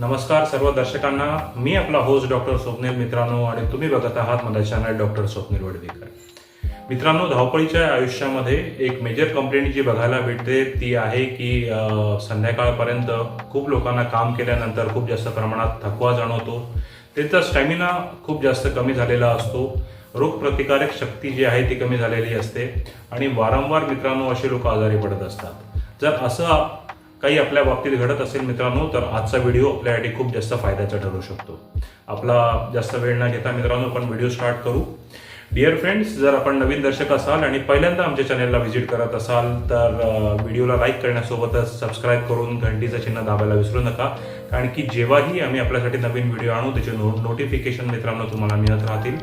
नमस्कार सर्व दर्शकांना. मी आपला होस्ट डॉक्टर स्वप्नील मित्रांनो आणि तुम्ही बघत आहात माझा चॅनल डॉक्टर स्वप्नील वडवेकर. मित्रांनो धावपळीच्या आयुष्यामध्ये एक मेजर कंप्लेंट जी बघायला भेटते ती आहे की संध्याकाळपर्यंत खूप लोकांना काम केल्यानंतर खूप जास्त प्रमाणात थकवा जाणवतो. त्यांचा स्टॅमिना खूप जास्त कमी झालेला असतो. रोगप्रतिकारक शक्ती जी आहे ती कमी झालेली असते. आणि वारंवार मित्रांनो असे लोक आजारी पडत असतात. जर असं काही आपल्या बाबतीत घडत असेल मित्रांनो तर आजचा व्हिडिओ आपल्यासाठी खूप जास्त फायद्याचा ठरू शकतो. आपला जास्त वेळ न घेता मित्रांनो आपण व्हिडिओ स्टार्ट करू. डिअर फ्रेंड्स जर आपण नवीन दर्शक असाल आणि पहिल्यांदा आमच्या चॅनलला व्हिजिट करत असाल तर व्हिडिओला लाईक करण्यासोबतच सबस्क्राईब करून घंटीचं चिन्ह दाबायला विसरू नका. कारण की जेव्हाही आम्ही आपल्यासाठी नवीन व्हिडिओ आणू त्याचे नो नोटिफिकेशन मित्रांनो तुम्हाला मिळत राहतील.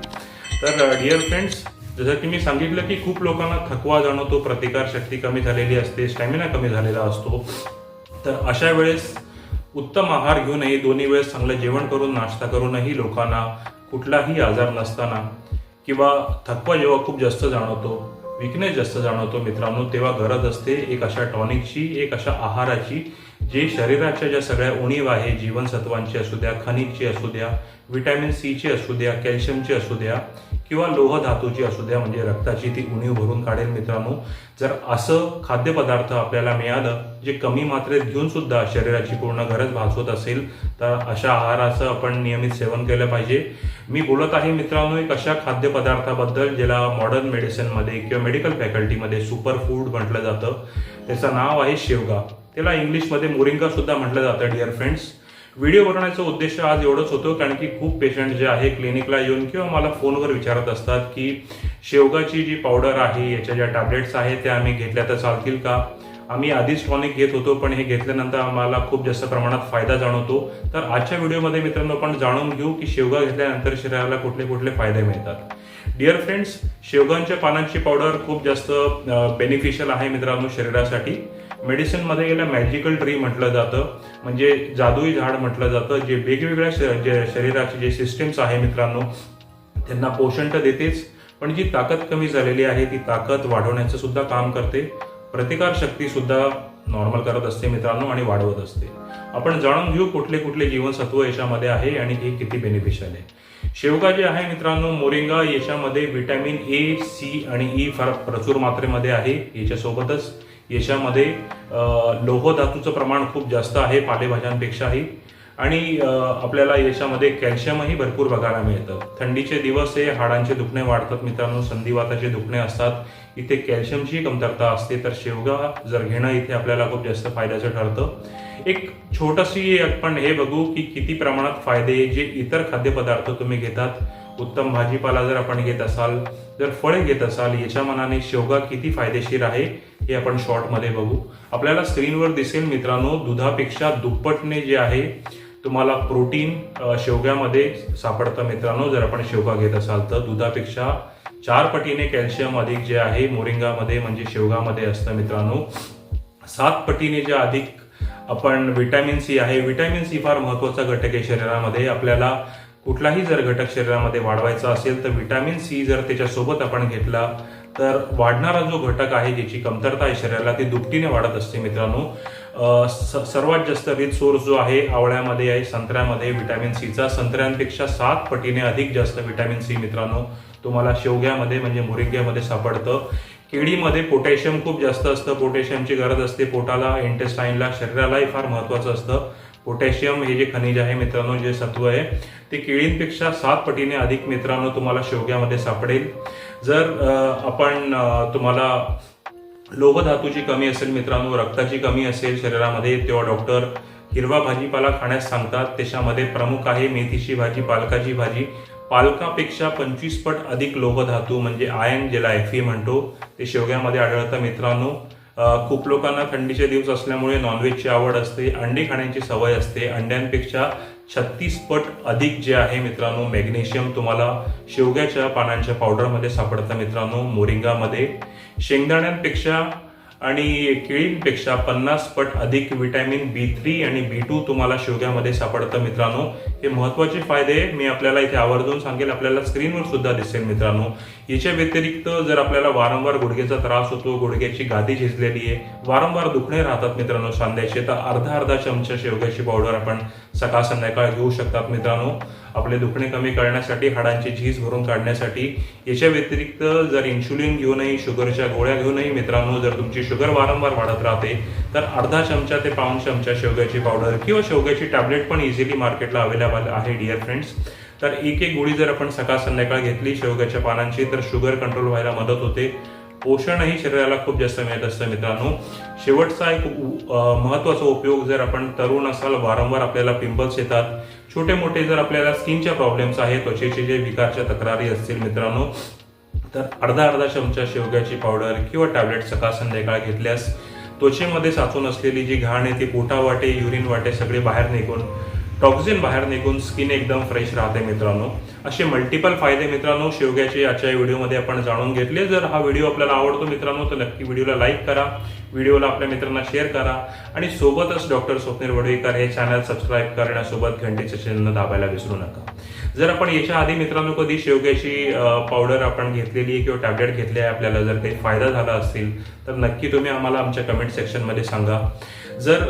तर डिअर फ्रेंड्स जसं की मी सांगितलं की खूप लोकांना थकवा जाणवतो प्रतिकार शक्ती कमी झालेली असते स्टॅमिना कमी झालेला असतो. तर अशा वेळेस उत्तम आहार घेऊनही दोन्ही वेळेस चांगलं जेवण करून नाश्ता करूनही लोकांना कुठलाही आजार नसताना किंवा थकवा जेव्हा खूप जास्त जाणवतो विकनेस जास्त जाणवतो मित्रांनो तेव्हा गरज असते एक अशा टॉनिकची एक अशा आहाराची जे शरीराच्या ज्या सगळ्या उणीव आहे जीवनसत्वांची असू द्या खनिजची असू द्या विटॅमिन सीची असू द्या कॅल्शियमची असू द्या किंवा लोह धातूची असू द्या म्हणजे रक्ताची ती उणीव भरून काढेल मित्रांनो जर असं खाद्यपदार्थ आपल्याला मिळालं जे कमी मात्रेत घेऊन सुद्धा शरीराची पूर्ण गरज भासवत असेल तर अशा आहाराचं आपण नियमित सेवन केलं पाहिजे. मी बोलत आहे मित्रांनो एक अशा खाद्यपदार्थाबद्दल ज्याला मॉडर्न मेडिसिनमध्ये किंवा मेडिकल फॅकल्टीमध्ये सुपर फूड म्हटलं जातं. त्याचं नाव आहे शेवगा. त्याला इंग्लिशमध्ये मोरिंगा सुद्धा म्हटलं जातं डिअर फ्रेंड्स व्हिडिओ बनवण्याचा उद्देश आज एवढंच होतो कारण की खूप पेशंट जे आहे क्लिनिकला येऊन किंवा मला फोनवर विचारत असतात की शेवगाची जी पावडर आहे याच्या ज्या टॅबलेट्स आहेत त्या आम्ही घेतल्या तर चालतील का? आम्ही आधीच टॉनिक घेत होतो पण हे घेतल्यानंतर आम्हाला खूप जास्त प्रमाणात फायदा जाणवतो. तर आजच्या व्हिडिओमध्ये मित्रांनो आपण जाणून घेऊ की शेवगा घेतल्यानंतर शरीराला कुठले कुठले फायदे मिळतात. डिअर फ्रेंड्स शेवगांच्या पानांची पावडर खूप जास्त बेनिफिशियल आहे मित्रांनो शरीरासाठी. मेडिसिनमध्ये याला मॅजिकल ट्री म्हटलं जातं. म्हणजे जादुई झाड म्हटलं जातं. जे वेगवेगळ्या जे शरीराचे जे सिस्टीम्स आहे मित्रांनो त्यांना पोषण तर देतेच पण जी ताकद कमी झालेली आहे ती ताकद वाढवण्याचं सुद्धा काम करते. प्रतिकार शक्ती सुद्धा नॉर्मल करत असते मित्रांनो आणि वाढवत असते. आपण जाणून घेऊ कुठले कुठले जीवनसत्व याच्यामध्ये आहे आणि हे किती बेनिफिशियल आहे. शेवगा जे आहे मित्रांनो मोरिंगा याच्यामध्ये व्हिटॅमिन ए सी आणि ई फार प्रचूर मात्रेमध्ये आहे. याच्यासोबतच याच्यामध्ये लोह धातूचं प्रमाण खूप जास्त आहे पालेभाज्यांपेक्षाही आणि आपल्याला याच्यामध्ये कॅल्शियमही भरपूर बघायला मिळतं. थंडीचे दिवस हे हाडांचे दुखणे वाढतात मित्रांनो संधिवाताचे दुखणे असतात. इथे कॅल्शियमची कमतरता असते तर शेवगा जर घेणं इथे आपल्याला खूप जास्त फायद्याचं ठरतं. एक छोटशी आपण हे बघू की किती प्रमाणात फायदे जे इतर खाद्यपदार्थ तुम्ही घेतात उत्तम भाजीपाला जर आपण घेत असाल जर फळे घेत असाल याच्या मनाने शेवगा किती फायदेशीर आहे हे आपण शॉर्टमध्ये बघू. आपल्याला स्क्रीनवर दिसेल मित्रांनो दुधापेक्षा दुप्पटने जे आहे तुम्हाला प्रोटीन शेवग्यामध्ये सापडतं मित्रांनो जर आपण शेवगा घेत असाल तर. दुधापेक्षा चार पटीने कॅल्शियम अधिक जे आहे मोरिंगामध्ये म्हणजे शेवगामध्ये असतं मित्रांनो. सात पटीने जे अधिक आपण विटॅमिन सी आहे विटॅमिन सी फार महत्त्वाचा घटक आहे शरीरामध्ये. आपल्याला कुठलाही जर घटक शरीरामध्ये वाढवायचा असेल तर विटॅमिन सी जर त्याच्यासोबत आपण घेतला तर वाढणारा जो घटक आहे ज्याची कमतरता आहे शरीराला ती दुपटीने वाढत असते मित्रांनो. स- सर्वात जास्त रिच सोर्स जो आहे आवळ्यामध्ये आहे संत्र्यामध्ये. विटॅमिन सीचा संत्र्यांपेक्षा सात पटीने अधिक जास्त विटॅमिन सी मित्रांनो. तुम्हाला शेवग्यामध्ये म्हणजे मोरिंग्यामध्ये सापडतं. केळीमध्ये पोटॅशियम खूप जास्त असतं. पोटॅशियमची गरज असते. पोटाला इंटेस्टाईनला शरीरालाही फार महत्वाचं असतं. पोटॅशियम हे जे खनिज आहे मित्रांनो जे सत्व आहे ते केळींपेक्षा सात पटीने अधिक मित्रांनो तुम्हाला शेवग्यामध्ये सापडेल. जर आपण तुम्हाला लोह धातूची कमी असेल मित्रांनो रक्ताची कमी असेल शरीरामध्ये तेव्हा डॉक्टर हिरवा भाजीपाला खाण्यास सांगतात. त्याच्यामध्ये प्रमुख आहे मेथीची भाजी पालकाची भाजी पालकापेक्षा पंचवीस पट अधिक लोह धातू म्हणजे आयन ज्याला एफी म्हणतो ते शेवग्यामध्ये आढळतं मित्रांनो. खूप लोकांना थंडीचे दिवस असल्यामुळे नॉनव्हेजची आवड असते अंडी खाण्याची सवय असते. अंड्यांपेक्षा छत्तीस पट अधिक जे आहे मित्रांनो मॅग्नेशियम तुम्हाला शेवग्याच्या पानांच्या पावडरमध्ये सापडतं मित्रांनो मोरिंगामध्ये. शेंगदाण्यांपेक्षा आणि केळींपेक्षा पन्नास पट अधिक विटॅमिन बी थ्री आणि बी टू तुम्हाला शेवग्यामध्ये सापडतं मित्रांनो. हे महत्त्वाचे फायदे मी आपल्याला इथे आवर्जून सांगेल. आपल्याला स्क्रीनवर सुद्धा दिसेल मित्रांनो. याच्या व्यतिरिक्त जर आपल्याला वारंवार गुडघ्याचा त्रास होतो गुडघ्याची गादी झिजलेली आहे वारंवार दुखणे राहतात मित्रांनो सांध्याचे तर अर्धा अर्धा चमचा शेवग्याची पावडर आपण सकाळ संध्याकाळ घेऊ शकतात मित्रांनो. आपले दुखणे कमी करण्यासाठी हाडांची झीज भरून काढण्यासाठी. याच्या व्यतिरिक्त जर इन्शुलिन घेऊनही शुगरच्या गोळ्या घेऊनही मित्रांनो जर तुमची शुगर वारंवार वाढत राहते तर अर्धा चमचा ते पाऊण चमचा शेवग्याची पावडर किंवा शेवग्याची टॅबलेट पण इझिली मार्केटला अवेलेबल आहे डिअर फ्रेंड्स तर एक एक गोळी जर आपण सकाळ संध्याकाळ घेतली शेवग्याच्या पानांची तर शुगर कंट्रोल व्हायला मदत होते. पोषणही शरीराला खूप जास्त मिळत असतं मित्रांनो. शेवटचा एक महत्त्वाचा महत्त्वाचा उपयोग जर आपण तरुण असाल वारंवार आपल्याला पिंपल्स येतात. छोटे मोठे जर आपल्याला स्किनच्या प्रॉब्लेम्स आहेत त्वचेचे जे विकारच्या तक्रारी असतील मित्रांनो तर अर्धा अर्धा चमचा शेवग्याची पावडर किंवा टॅबलेट सकाळ संध्याकाळ घेतल्यास त्वचेमध्ये साचून असलेली जी घाण आहे ती पोटा वाटे युरिन वाटे सगळे बाहेर निघून टॉक्झिन बाहेर निघून स्किन एकदम फ्रेश राहते मित्रांनो. असे मल्टिपल फायदे मित्रांनो शेवग्याचे आजच्या व्हिडिओमध्ये आपण जाणून घेतले. जर हा व्हिडिओ आपल्याला आवडतो मित्रांनो तर नक्की व्हिडिओला लाईक करा. व्हिडिओला आपल्या मित्रांना शेअर करा. आणि सोबतच डॉक्टर स्वप्नील वडवेकर हे चॅनल सबस्क्राईब करण्यासोबत घंटेचे चिन्ह दाबायला विसरू नका. जर आपण याच्या आधी मित्रांनो कधी शेवग्याची पावडर आपण घेतलेली आहे किंवा टॅबलेट घेतली आहे आपल्याला जर काही फायदा झाला असेल तर नक्की तुम्ही आम्हाला आमच्या कमेंट सेक्शनमध्ये सांगा. जर